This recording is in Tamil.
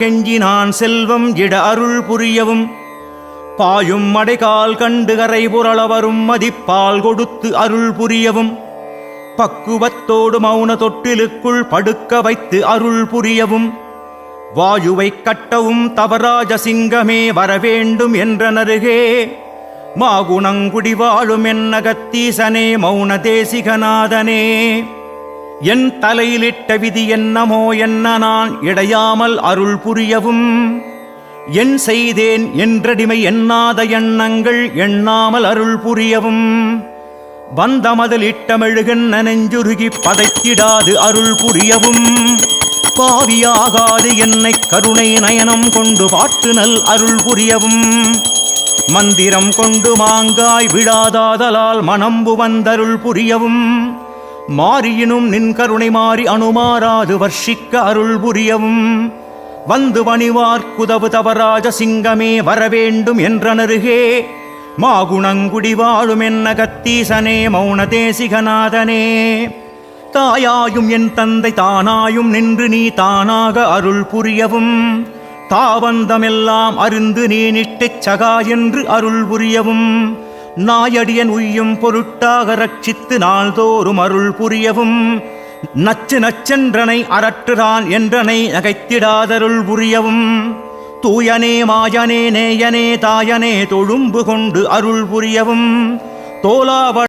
கெஞ்சினான் செல்வம் இட அருள் புரியவும். பாயும் மடைகால் கண்டு கரை புரளவரும் மதிப்பால் கொடுத்து அருள் புரியவும். பக்குவத்தோடு மௌன தொட்டிலுக்குள் படுக்க வைத்து அருள் புரியவும். வாயுவைக் கட்டவும் தவராஜ சிங்கமே வரவேண்டும் என்றனருகே மாகுணங்குடி வாழும் என்னகத்தீசனே மௌன தேசிகநாதனே. என் தலையிலிட்ட விதி என்னமோ என்ன நான் இடையாமல் அருள் புரியவும். என் செய்தேன் என்றடிமை எண்ணாத எண்ணங்கள் எண்ணாமல் அருள் புரியவும். வந்தமதில் இட்டமெழுகன் நெஞ்சுருகி பதைத்திடாது அருள் புரியவும். பாவியாகாது என்னை கருணை நயனம் கொண்டு பாட்டு நல் அருள் புரியவும். மந்திரம் கொண்டு மாங்காய் விழாதாதலால் மனம்பு வந்தருள் புரியவும். மாறியினும் நின் கருணை மாறி அணுமாறாது வர்ஷிக்க அருள் புரியவும். வந்து வணிவார்க்குதவு தவராஜ சிங்கமே வரவேண்டும் என்றனருகே. மாகுணங்குடி வாழும் என்ன கத்தீசனே மௌன தேசிகநாதனே. தாயாயும் என் தந்தை தானாயும் நின்று நீ தானாக அருள் புரியவும். தாவந்தமெல்லாம் அறிந்து நீ நிட்டுச் சகா என்று அருள் புரியவும். நாயடியன் உய்யும் பொருட்டாக ரட்சித்து நாள்தோறும் அருள் புரியவும். நச்சு நச்சென்றனை அரற்றுறான் என்றனை நகைத்திடாதருள் புரியவும். தூயனே மாயனே நேயனே தாயனே தொழும்பு கொண்டு அருள் புரியவும். தோலாவ